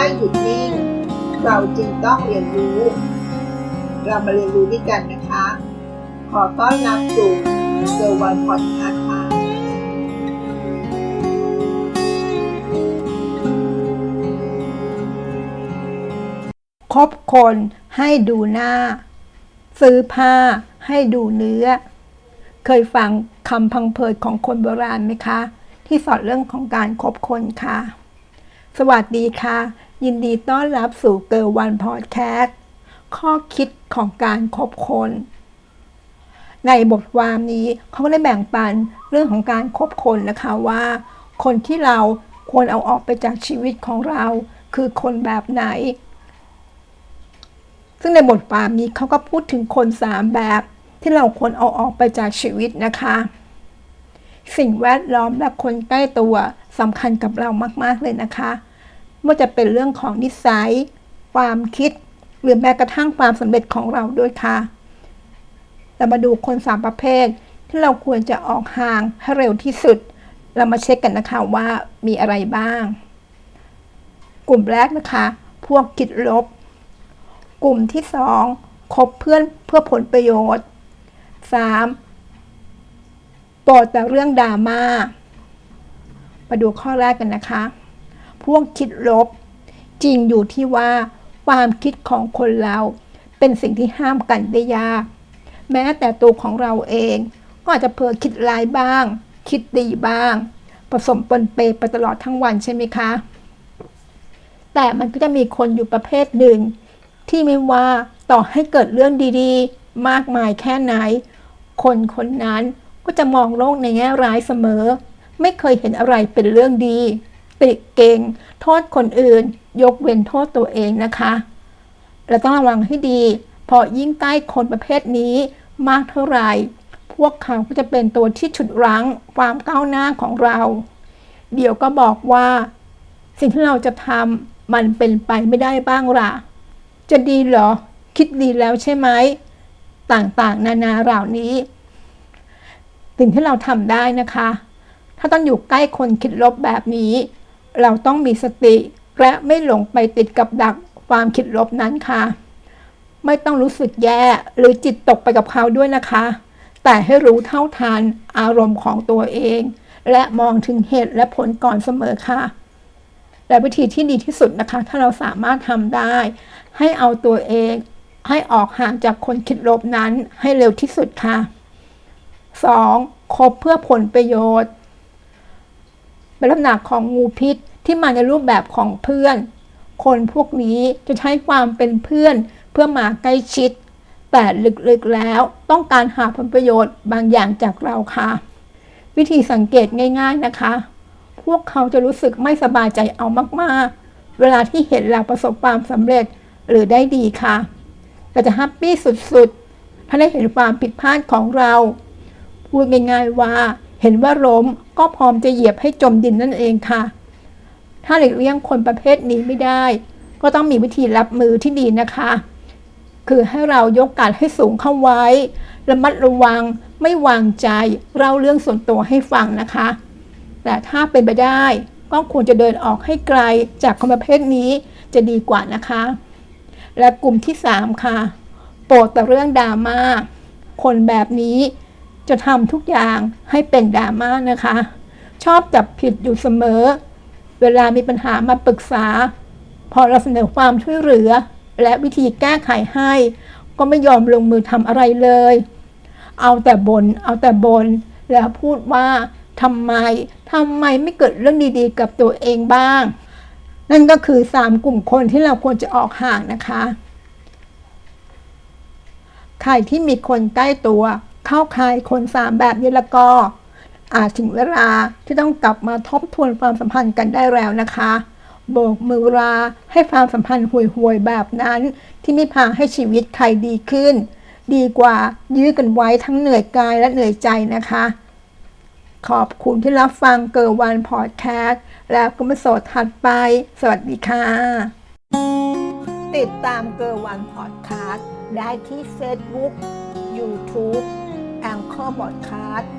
ไม่หยุดนิ่ง เราจึงต้องเรียนรู้ เรามาเรียนรู้ด้วยกันนะคะ ขอต้อนรับสู่เซอร์วันพอดคาส์ค่ะคบคนให้ดูหน้า ซื้อผ้าให้ดูเนื้อ เคยฟังคำพังเพยของคนโบราณไหมคะ ที่สอนเรื่องของการคบคนค่ะ สวัสดีค่ะ ยินดีต้อนรับสู่เกิร์วันพอดแคสต์ข้อคิดของการคบคน ในบทความนี้เขาก็ได้แบ่งปันเรื่องของการคบคนนะคะว่า คนที่เราควรเอาออกไปจากชีวิตของเรา คือคนแบบไหน ซึ่งในบทความนี้เขาก็พูดถึงคนสามแบบที่เราควรเอาออกไปจากชีวิตนะคะ สิ่งแวดล้อมและคนใกล้ตัวสำคัญกับเรามาก ๆ เลยนะคะ ว่าจะเป็นเรื่องของนิสัย ความคิด หรือแม้กระทั่งความสำเร็จของเราด้วยค่ะเรามาดูคนสามประเภท ที่เราควรจะออกห่างให้เร็วที่สุด เรามาเช็คกันนะคะว่ามีอะไรบ้าง กลุ่มแรกนะคะ พวกคิดลบ กลุ่มที่สองคบเพื่อนเพื่อผลประโยชน์ 3. โปรดแต่เรื่องดราม่ามาดูข้อแรกกันนะคะ พวกคิดลบ จริงอยู่ที่ว่าความคิดของคนเราเป็นสิ่งที่ห้ามกันได้ยาก แม้แต่ตัวของเราเองก็อาจจะเผลอคิดร้ายบ้าง คิดดีบ้าง ผสมปนเปไปตลอดทั้งวันใช่ไหมคะ แต่มันก็จะมีคนอยู่ประเภทหนึ่ง ที่ไม่ว่าต่อให้เกิดเรื่องดีๆ มากมายแค่ไหน คนคนนั้นก็จะมองโลกในแง่ร้ายเสมอ ไม่เคยเห็นอะไรเป็นเรื่องดี ติเก่ง โทษคนอื่น ยกเว้นโทษตัวเองนะคะ เราต้องระวังให้ดี เพราะยิ่งใกล้คนประเภทนี้มากเท่าไหร่ พวกเขาก็จะเป็นตัวที่ฉุดรั้งความก้าวหน้าของเรา เดี๋ยวก็บอกว่า สิ่งที่เราจะทำมันเป็นไปไม่ได้บ้างล่ะ จะดีเหรอ คิดดีแล้วใช่ไหม ต่างๆ นานาเหล่านี้ สิ่งที่เราทำได้นะคะถ้าต้องอยู่ใกล้คนคิดลบแบบนี้ เราต้องมีสติ และไม่หลงไปติดกับดักความคิดลบนั้นค่ะ ไม่ต้องรู้สึกแย่หรือจิตตกไปกับเขาด้วยนะคะ แต่ให้รู้เท่าทันอารมณ์ของตัวเอง และมองถึงเหตุและผลก่อนเสมอค่ะ และวิธีที่ดีที่สุดนะคะ ถ้าเราสามารถทำได้ ให้เอาตัวเองให้ออกห่างจากคนคิดลบนั้นให้เร็วที่สุดค่ะ 2. คบเพื่อผลประโยชน์เป็นลักษณะของงูพิษ ที่มาในรูปแบบของเพื่อน คนพวกนี้จะใช้ความเป็นเพื่อนเพื่อมาใกล้ชิด แต่ลึกๆแล้วต้องการหาผลประโยชน์บางอย่างจากเราค่ะ วิธีสังเกตง่าย ๆนะคะ พวกเขาจะรู้สึกไม่สบายใจเอามากๆ เวลาที่เห็นเราประสบความสำเร็จหรือได้ดีค่ะก็จะแฮปปี้สุดๆถ้าได้เห็นความผิดพลาดของเรา พูดง่ายๆว่าเห็นว่าล้มก็พร้อมจะเหยียบให้จมดินนั่นเองค่ะ ถ้าหลีกเลี่ยงคนประเภทนี้ไม่ได้ ก็ต้องมีวิธีรับมือที่ดีนะคะ คือให้เรายกการให้สูงเข้าไว้ ระมัดระวังไม่วางใจเล่าเรื่องส่วนตัวให้ฟังนะคะ แต่ถ้าเป็นไปได้ก็ควรจะเดินออกให้ไกลจากคนประเภทนี้จะดีกว่านะคะ และกลุ่มที่ 3 ค่ะ โปรดแต่เรื่องดราม่าคนแบบนี้จะทำทุกอย่างให้เป็นดราม่านะคะ ชอบจับผิดอยู่เสมอ เวลามีปัญหามาปรึกษา พอเราเสนอความช่วยเหลือ และวิธีแก้ไขให้ ก็ไม่ยอมลงมือทำอะไรเลย เอาแต่บนเอาแต่บนแล้วพูดว่าทำไมทำไมไม่เกิดเรื่องดีๆ กับตัวเองบ้าง นั่นก็คือ 3 กลุ่มคนที่เราควรจะออกห่างนะคะ ใครที่มีคนใกล้ตัว เข้าคายคนสามแบบนี้แล้วก็ อาจถึงเวลาที่ต้องกลับมาทบทวนความสัมพันธ์กันได้แล้วนะคะ โบกมือลาให้ความสัมพันธ์ห่วยๆแบบนั้น ที่ไม่พาให้ชีวิตใครดีขึ้น ดีกว่ายื้อกันไว้ทั้งเหนื่อยกายและเหนื่อยใจนะคะ ขอบคุณที่รับฟังเกิร์วันพอดแคสต์แล้วก็มาสดถัดไป สวัสดีค่ะ ติดตามเกิร์วันพอดแคสต์ได้ที่ Facebook YouTube แองเกอร์บอดคสต์